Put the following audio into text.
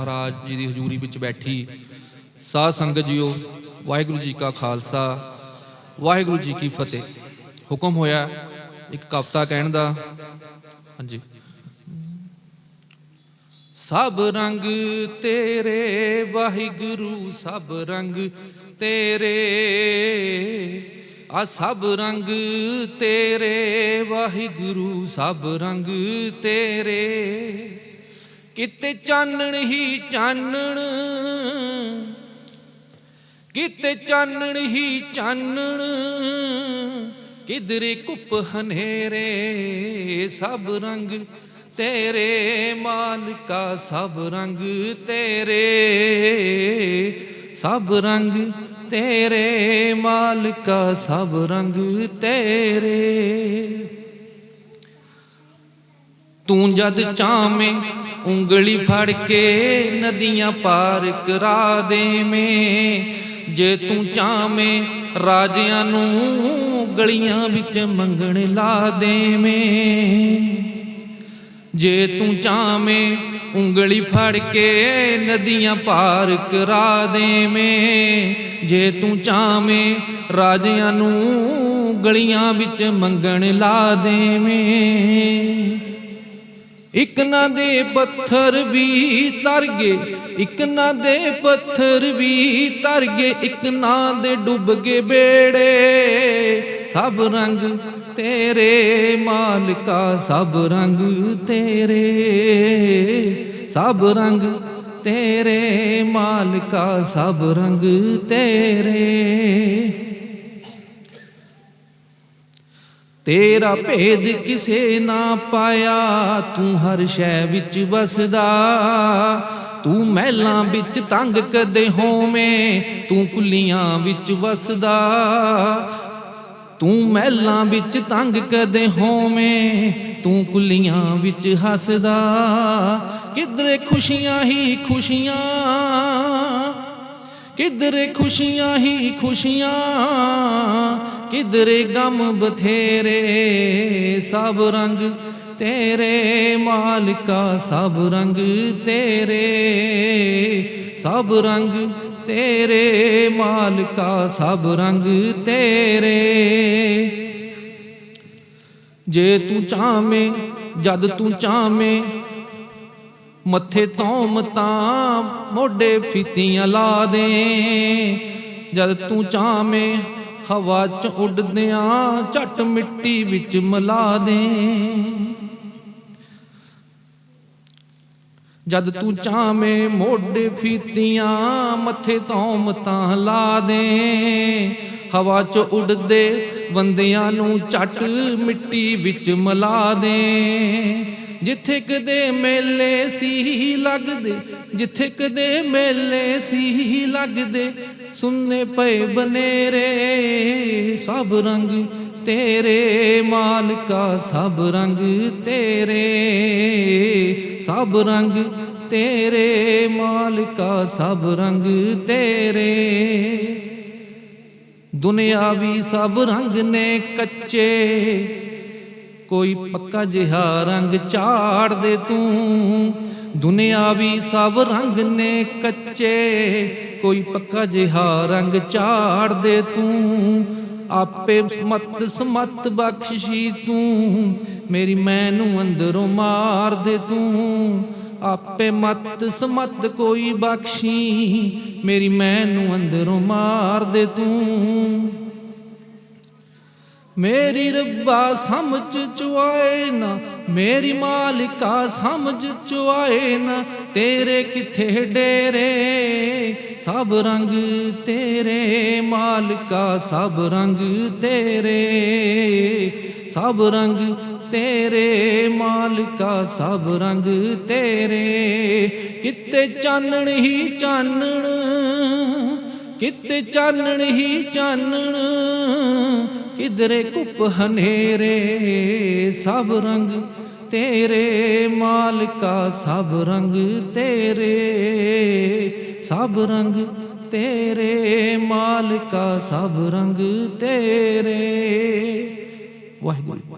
ਮਹਾਰਾਜ ਜੀ ਦੀ ਹਜ਼ੂਰੀ ਵਿੱਚ ਬੈਠੀ। ਸਾਧ ਸੰਗਤ ਜੀਓ, ਵਾਹਿਗੁਰੂ ਜੀ ਕਾ ਖਾਲਸਾ, ਵਾਹਿਗੁਰੂ ਜੀ ਕੀ ਫਤਿਹ। ਹੁਕਮ ਹੋਇਆ ਇੱਕ ਕਵਤਾ ਕਹਿਣ ਦਾ। ਹਾਂਜੀ। ਸਭ ਰੰਗ ਤੇਰੇ, ਵਾਹਿਗੁਰੂ ਸਭ ਰੰਗ ਤੇਰੇ। ਆ ਸਭ ਰੰਗ ਤੇਰੇ, ਵਾਹਿਗੁਰੂ ਸਭ ਰੰਗ ਤੇਰੇ। ਕਿਤੇ ਚਾਨਣ ਹੀ ਚਾਨਣ, ਕਿਤੇ ਚਾਨਣ ਹੀ ਚਾਨਣ, ਕਿਧਰੇ ਕੁੱਪ ਹਨੇਰੇ, ਸਭ ਰੰਗ ਤੇਰੇ ਮਾਲਕਾ ਸਭ ਰੰਗ ਤੇਰੇ, ਸਭ ਰੰਗ ਤੇਰੇ ਮਾਲਕਾ ਸਭ ਰੰਗ ਤੇਰੇ। ਤੂੰ ਜਦ ਚਾਵੇਂ ਉਂਗਲੀ ਫੜ ਕੇ ਨਦੀਆਂ ਪਾਰ ਕਰਾ ਦੇਵੇਂ। ਜੇ ਤੂੰ ਚਾਵੇਂ ਰਾਜਿਆਂ ਨੂੰ ਗਲੀਆਂ ਵਿੱਚ ਮੰਗਣ ਲਾ ਦੇਵੇਂ। ਜੇ ਤੂੰ ਚਾਵੇਂ ਉਂਗਲੀ ਫੜ ਕੇ ਨਦੀਆਂ ਪਾਰ ਕਰਾ ਦੇਵੇਂ। ਜੇ ਤੂੰ ਚਾਵੇਂ ਰਾਜਿਆਂ ਨੂੰ ਗਲੀਆਂ ਵਿੱਚ ਮੰਗਣ ਲਾ ਦੇਵੇਂ। ਇੱਕ ਨਾ ਦੇ ਪੱਥਰ ਵੀ ਤਰ ਗਏ ਇੱਕ ਨਾ ਦੇ ਪੱਥਰ ਵੀ ਤਰ ਗਏ ਇੱਕ ਨਾ ਦੇ ਡੁੱਬ ਗਏ ਬੇੜੇ। ਸਭ ਰੰਗ ਤੇਰੇ ਮਾਲਕਾ, ਸਭ ਰੰਗ ਤੇਰੇ। ਸਭ ਰੰਗ ਤੇਰੇ ਮਾਲਕਾ, ਸਭ ਰੰਗ ਤੇਰੇ। ਤੇਰਾ ਭੇਦ ਕਿਸੇ ਨਾ ਪਾਇਆ, ਤੂੰ ਹਰ ਸ਼ੈ ਵਿੱਚ ਵਸਦਾ। ਤੂੰ ਮਹਿਲਾਂ ਵਿੱਚ ਤੰਗ ਕਦੇ ਹੋਵੇਂ, ਤੂੰ ਕੁੱਲੀਆਂ ਵਿੱਚ ਵਸਦਾ। ਤੂੰ ਮਹਿਲਾਂ ਵਿੱਚ ਤੰਗ ਕਦੇ ਹੋਵੇਂ, ਤੂੰ ਕੁੱਲੀਆਂ ਵਿੱਚ ਹੱਸਦਾ। ਕਿਧਰੇ ਖੁਸ਼ੀਆਂ ਹੀ ਖੁਸ਼ੀਆਂ ਕਿਧਰੇ ਖੁਸ਼ੀਆਂ ਹੀ ਖੁਸ਼ੀਆਂ, ਕਿਧਰੇ ਗਮ ਬਥੇਰੇ, ਸਭ ਰੰਗ ਤੇਰੇ, ਮਾਲਕਾ ਸਭ ਰੰਗ ਤੇਰੇ, ਸਭ ਰੰਗ ਤੇਰੇ, ਮਾਲਕਾ ਸਭ ਰੰਗ ਤੇਰੇ। ਜੇ ਤੂੰ ਚਾਵੇਂ ਜਦ ਤੂੰ ਚਾਵੇਂ ਮੱਥੇ ਤੋਂ ਮਤਾਂ ਮੋਢੇ ਫੀਤੀਆਂ ਲਾ ਦੇ। ਜਦ ਤੂੰ ਚਾਵੇਂ ਹਵਾ ਚ ਉੱਡਦਿਆਂ ਝਟ ਮਿੱਟੀ ਵਿੱਚ ਮਲਾ ਦੇ। ਜਦ ਤੂੰ ਚਾਵੇਂ ਮੋਢੇ ਫੀਤੀਆਂ ਮੱਥੇ ਤੋਂ ਮਤਾਂ ਲਾ ਦੇ। ਹਵਾ ਚ ਉੱਡਦੇ ਬੰਦਿਆਂ ਨੂੰ ਝਟ ਮਿੱਟੀ ਵਿੱਚ ਮਲਾ ਦੇ। ਜਿੱਥੇ ਕਦੇ ਮੇਲੇ ਸੀ ਲੱਗਦੇ, ਜਿੱਥੇ ਕਦੇ ਮੇਲੇ ਸੀ ਲੱਗਦੇ ਸੁਣਨੇ ਪਏ ਬਨੇਰੇ, ਸਭ ਰੰਗ ਤੇਰੇ, ਮਾਲਕਾ ਸਭ ਰੰਗ ਤੇਰੇ, ਸਭ ਰੰਗ ਤੇਰੇ, ਮਾਲਕਾ ਸਭ ਰੰਗ ਤੇਰੇ। ਦੁਨਿਆਵੀ ਸਭ ਰੰਗ ਨੇ ਕੱਚੇ ਕੋਈ ਪੱਕਾ ਜਿਹਾ ਰੰਗ ਝਾੜ ਦੇ ਤੂੰ। ਦੁਨਿਆਵੀ ਸਭ ਰੰਗ ਨੇ ਕੱਚੇ, ਕੋਈ ਪੱਕਾ ਜਿਹਾ ਰੰਗ ਝਾੜ ਦੇ ਤੂੰ। ਆਪੇ ਸਮਤ ਸਮਤ ਬਖਸ਼ੀ ਤੂੰ, ਮੇਰੀ ਮੈਨੂੰ ਅੰਦਰੋਂ ਮਾਰ ਦੇ ਤੂੰ। ਆਪੇ ਮਤ ਸਮਤ ਕੋਈ ਬਖਸ਼ੀ, ਮੇਰੀ ਮੈਨੂੰ ਅੰਦਰੋਂ ਮਾਰ ਦੇ ਤੂੰ। ਮੇਰੀ ਰੱਬਾ ਸਮਝ ਚੁਆਏ ਨਾ, ਮੇਰੀ ਮਾਲਿਕਾ ਸਮਝ ਚੁਆਏ ਨਾ, ਤੇਰੇ ਕਿੱਥੇ ਡੇਰੇ? ਸਭ ਰੰਗ ਤੇਰੇ, ਮਾਲਕਾ ਸਭ ਰੰਗ ਤੇਰੇ। ਸਭ ਰੰਗ ਤੇਰੇ, ਮਾਲਕਾ ਸਭ ਰੰਗ ਤੇਰੇ। ਕਿਤੇ ਚਾਨਣ ਹੀ ਚਾਨਣ, ਕਿਤੇ ਚਾਨਣ ਹੀ ਚਾਨਣ। ਕਿਧਰੇ ਕੁੱਪ ਹਨੇਰੇ, ਸਭ ਰੰਗ ਤੇਰੇ, ਮਾਲਕਾ ਸਭ ਰੰਗ ਤੇਰੇ, ਸਭ ਰੰਗ ਤੇਰੇ, ਮਾਲਕਾ ਸਭ ਰੰਗ ਤੇਰੇ। ਵਾਹਿਗੁਰੂ।